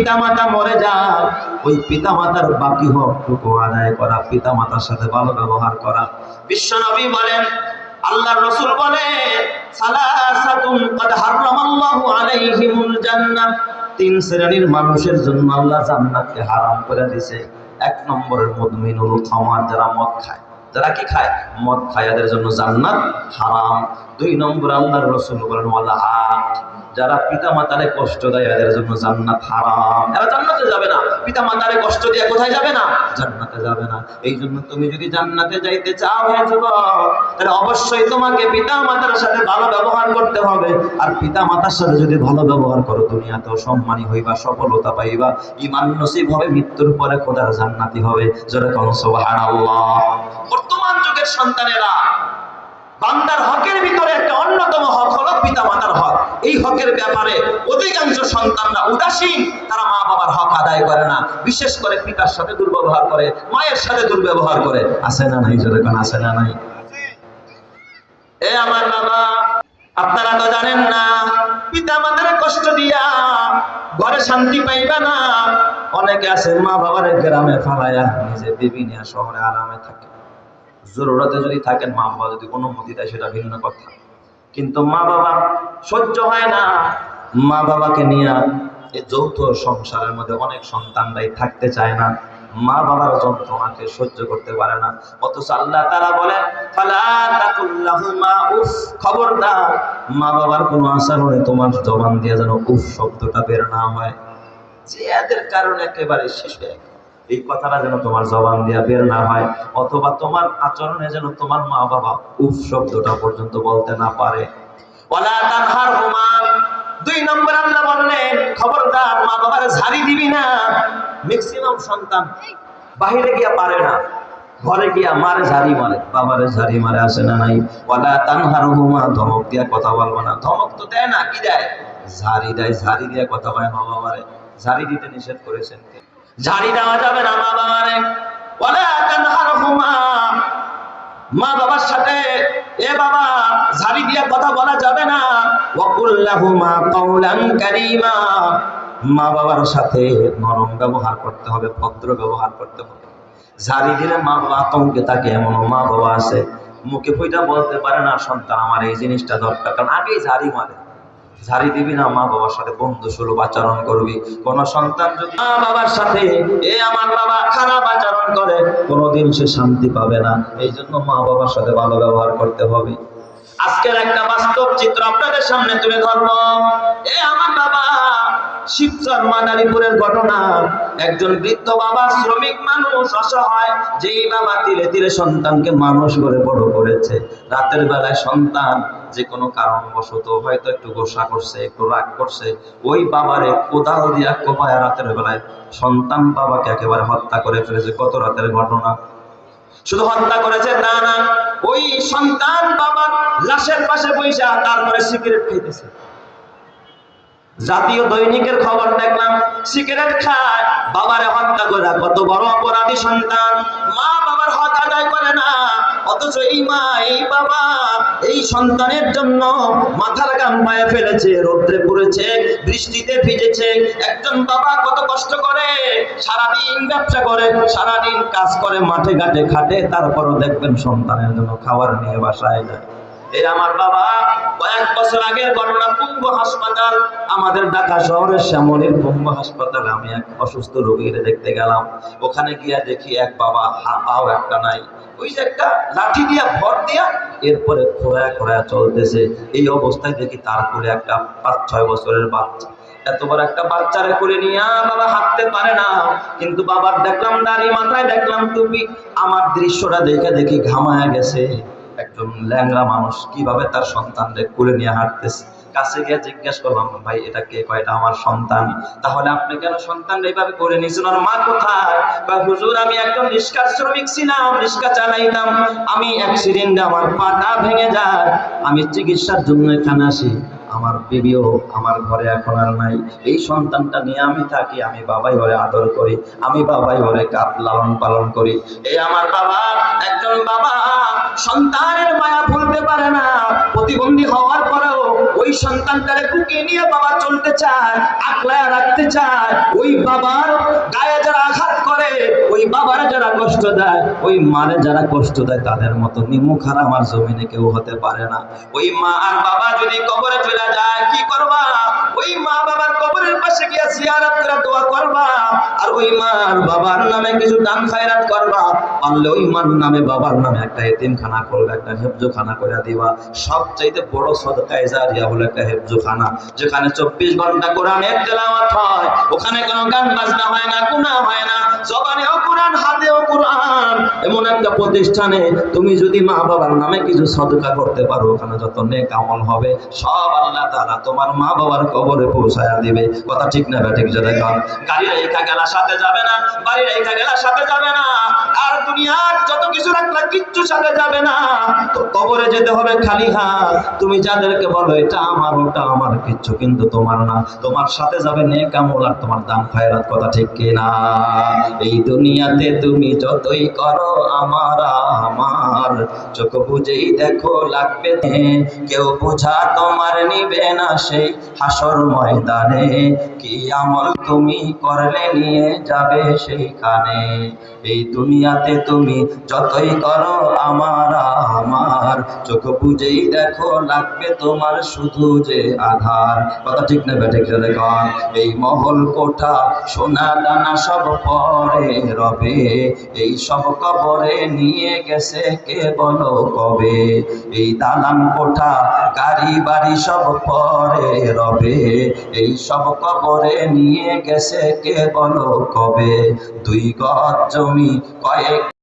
পিতা মাতা মরে যায় ওই পিতা মাতার বাকি হকটুকু আদায় করা পিতা মাতার সাথে ভালো ব্যবহার করা। বিশ্ব নবী বলেন আল্লাহ রসুল বলে, সালাসাতুন কদ হারামাল্লাহু আলাইহিমুল জান্নাহ। তিন শ্রেণির মানুষের জন্য আল্লাহ জান্নাতকে হারাম করে দিয়েছে এক নম্বরের মুদমিনুল খামার যারা মদ খায়। যারা কি খায়? মদ খায়। এদের জন্য জান্নাত হারাম। দুই নম্বর আল্লাহর রসুল বলেন, ওয়ালা আট যারা পিতা মাতারে কষ্ট দেয়, এদের জন্য জান্নাত হারাম। এরা জান্নাতে যাবে না। পিতা মাতারে কষ্ট দিয়ে কোথায় যাবে না? জান্নাতে যাবে না। এই জন্য তুমি যদি জান্নাতে যাইতে চাও হে যুবক, তাহলে অবশ্যই তোমাকে পিতা মাতার সাথে ভালো ব্যবহার করতে হবে। আর পিতা মাতার সাথে যদি ভালো ব্যবহার করো, দুনিয়াতেও সম্মানী হইবা, সফলতা পাইবা ইমান নসিব হবে, মৃত্যুর পরে খোদার জান্নাতি হবে। যেরকম সুবহানাল্লাহ। বর্তমান যুগের সন্তানেরা, বান্দার হকের ভিতরে একটা অন্যতম হক হলো পিতা মাতার হক। এই হকের ব্যাপারে অধিকাংশ সন্তানরা উদাসীন, তারা মা বাবার হক আদায় করে না। বিশেষ করে পিতার সাথে দুর্ব্যবহার করে, মায়ের সাথে দুর্ব্যবহার করে। আছে না নাই যেরকম আছে না নাই? এ আমার বাবা, আপনারা তো জানেন না পিতা মাতার কষ্ট দিয়া ঘরে শান্তি পাইবা না। অনেকে আছে মা বাবার গ্রামে ফালাইয়া নিজে বিবি নিয়ে শহরে আরামে থাকে। জরুরতে যদি থাকেন, মা বাবা যদি কোনো মতি দেয়, সেটা ভিন্ন কথা। কিন্তু মা বাবা সহ্য হয় না। মা বাবাকে নিয়ে এই যৌথ সংসারের মধ্যে অনেক সন্তানরাই থাকতে চায় না। মা বাবার যন্ত্রণাকে সহ্য করতে পারে না। অথচ আল্লাহ তারা বলে ফালা তাকুল্লাহুমা উফ খবরদার। মা বাবার কোনো আচরণে তোমার জবান দিয়ে যেন উফ শব্দটা বের না হয়। যে এদের কারণে একেবারে শেষ হয়ে। এই কথাটা যেন তোমার জবান দিয়া বের না হয়, অথবা তোমার আচরণে যেন তোমার মা বাবা উফ শব্দটা পর্যন্ত বলতে না পারে। দুই নম্বর আল্লাহ বললেন, খবরদার মা বাবার ঝাড়ি দিবি না। ম্যাক্সিমাম সন্তান বাহিরে গিয়া পারে না, ঘরে গিয়া মারে ঝাড়ি মারে, বাবারে ঝাড়ি মারে, আসে না নাই। ওয়ালা তানহারহুমা ধমক দিয়া কথা বলব না। ধমক তো দেয় না, কি দেয়? ঝাড়ি দেয়, ঝাড়ি দিয়া কথা কয় মা বাবারে ঝাড়ি দিতে নিষেধ করেছেন? ঝাড়ি দেওয়া যাবে না মা বাবারে। মা বাবার সাথে, এ বাবা, ঝাড়ি দিয়ে কথা বলা যাবে না। মা বাবার সাথে নরম ব্যবহার করতে হবে, ভদ্র ব্যবহার করতে হবে। ঝাড়ি দিলে মা বাবা আতঙ্কে থাকে এমন মা বাবা আছে। মুখে ফুইটা বলতে পারে না, সন্তান, আমার এই জিনিসটা দরকার। কারণ আগেই ঝাড়ি মারে। ঝাড়ি দিবি না, মা বাবার সাথে বন্ধু সুলভ আচরণ করবি। কোন সন্তান যদি মা বাবার সাথে এ আমার বাবা খারাপ আচরণ করে, কোনোদিন সে শান্তি পাবে না। এই জন্য মা বাবার সাথে ভালো ব্যবহার করতে হবে। আজকের একটা বাস্তব চিত্র আপনাদের সামনে তুলে ধরব। এ আমার বাবা শিবচর মাদারীপুরের ঘটনা। একজন বৃদ্ধ বাবা শ্রমিক মানুষ অসহায়, যেই বাবা তিলে তিলে সন্তানকে মানুষ করে বড় করেছে। রাতের বেলায় সন্তান যে কোনো কারণবশত হয়তো একটু গোসা করছে, একটু রাগ করছে, ওই বাবারে কোদাল দিয়া কোপায় রাতের বেলায় সন্তান বাবাকে একেবারে হত্যা করে ফেলেছে। কত রাতের ঘটনা? শুধু হত্যা করেছে? তা না। ওই সন্তান বাবার লাশের পাশে বৈশা তারপরে সিগারেট খাইতেছে। জাতীয় দৈনিকের খবর দেখলাম, সিগারেট খায়, বাবারে হত্যা করে, কত বড় অপরাধী সন্তান। মা বাবার হক আদায় করে না, অথচ এই মা, এই বাবা, এই সন্তানের জন্য মাথার গাম পায়ে ফেলেছে, রৌদ্রে পড়েছে, বৃষ্টিতে ভিজেছে। একজন বাবা কত কষ্ট করে, সারাদিন ব্যবসা করে, সারাদিন কাজ করে, মাঠে ঘাটে খাটে, তারপরও দেখবেন সন্তানের জন্য খাবার নিয়ে বাসায় যায়। এই আমার বাবা কয়েক বছর আগের ঘটনা পঙ্গু হাসপাতাল, আমাদের ঢাকা শহরের শ্যামলীর পঙ্গু হাসপাতালে। আমি এক অসুস্থ রোগীর দেখতে গেলাম। ওখানে গিয়া দেখি এক বাবা হা- পাও একটা নাই। ওই যে একটা লাঠি দিয়া, ভর দিয়া এরপরে খোয়া খোঁড়ায় চলতেছে। এই অবস্থায় দেখি তার কোলে একটা পাঁচ, ছয় বছরের বাচ্চা। এত বড় একটা বাচ্চারে করে নিয়ে বাবা হাঁটতে পারে না। কিন্তু বাবার দেখলাম, দাড়ি মাথায় দেখলাম টুপি। আমার দৃশ্যটা দেখে দেখি ঘামায়া গেছে। একজন ল্যাংরা মানুষ কীভাবে তার সন্তানদের কোলে নিয়ে হাঁটতেছে? কাছে গিয়ে জিজ্ঞেস করলাম, ভাই, এটা কে? কয়টা আমার সন্তান। তাহলে আপনি কেন সন্তান এইভাবে করে নিয়েছেন? আর মা কোথায়? বা হুজুর, আমি একদম রিক্সা শ্রমিক ছিলাম রিক্সা চালাইতাম। আমি অ্যাক্সিডেন্টে আমার পাটা ভেঙে যায়। আমি চিকিৎসার জন্য এখানে আসি। আমার বিবিও আমার ঘরে এখন আর নাই। এই সন্তানটা নিয়ে আমি থাকি, আমি বাবাই ঘরে আদর করি, আমি বাবাই ঘরে কাপ লালন পালন করি। এই আমার বাবা, একজন বাবা, সন্তানের মায়া ভুলতে পারে না, প্রতিবন্ধী হওয়ার ওই সন্তানটারে বুকে নিয়ে বাবা চলতে চায় আকলায় রাখতে চায়, ওই বাবার গায়ে যারা আঘাত করে, ওই বাবার যারা কষ্ট দেয়, ওই মারে যারা কষ্ট দেয় তাদের মতো নিমুখ আর আমার জমিনে কেউ হতে পারে না। ওই মা আর বাবা যদি কবরে চলে যায়, কি করবা? ওই মা বাবার কবরের পাশে গিয়ে জিয়ারত করে দোয়া করবা, আর ওই মার বাবার নামে কিছু দান খায়রাত করবা, পারলে ওই মার নামে বাবার নামে একটা এতিমখানা করবে, একটা হেফজোখানা করে দিবা। সবচাইতে বড় সদকায় জারিয়া হলো একটা হেফজোখানা যেখানে চব্বিশ ঘণ্টা কোরআনের তেলাওয়াত হয়, ওখানে কোনো গান বাজনা হয় না, গুনাহ হয় না। জবানেও কোরআন, হাতেও কোরআন। এমন একটা প্রতিষ্ঠানে তুমি যদি মা বাবার নামে কিছু সদকা করতে পারো, ওখানে যত নেক আমল হবে, সব আল্লাহ তোমার মা বাবার কবরে পৌঁছায়া দিবে। কথা ঠিক না দেখুন গাড়ি রেখা সাথে যাবে না বাড়ি রেখা সাথে যাবে না, আর দুনিয়ার যত কিছু রাখলা কিচ্ছু সাথে যাবে না। তো কবরে যেতে হবে খালি হাত। তুমি যাদেরকে বলো, এটা আমার, ওটা আমার, কিচ্ছু কিন্তু তোমার না। তোমার সাথে যাবে নেক আমল আর তোমার দাম খায়রাত, কথা ঠিক কি না এই দুনিয়াতে তুমি যতই করো আমারা আমার চোখ বুঝেই দেখো লাগবে কেউ বোঝা তোমার নিবে না সেই হাসর ময়দানে। কি আমল তুমি করলে নিয়ে যাবে সেইখানে। এই দুনিয়াতে তুমি যতই করো আমার আমার, চোখ বুঝেই দেখো লাগবে তোমার শুধু যে আধার। কথা ঠিক না বেঠিক দেখুন এই মহল কোঠা, সোনা দানা সব পরে রবে। এই সব কবরে নিয়ে গেছে কে বলো কবে? এই দালান কোঠা, গাড়ি বাড়ি সব পরে রবে। এই সব কবরে নিয়ে গেছে কে বলো কবে? দুই গজ জমি, কয়েক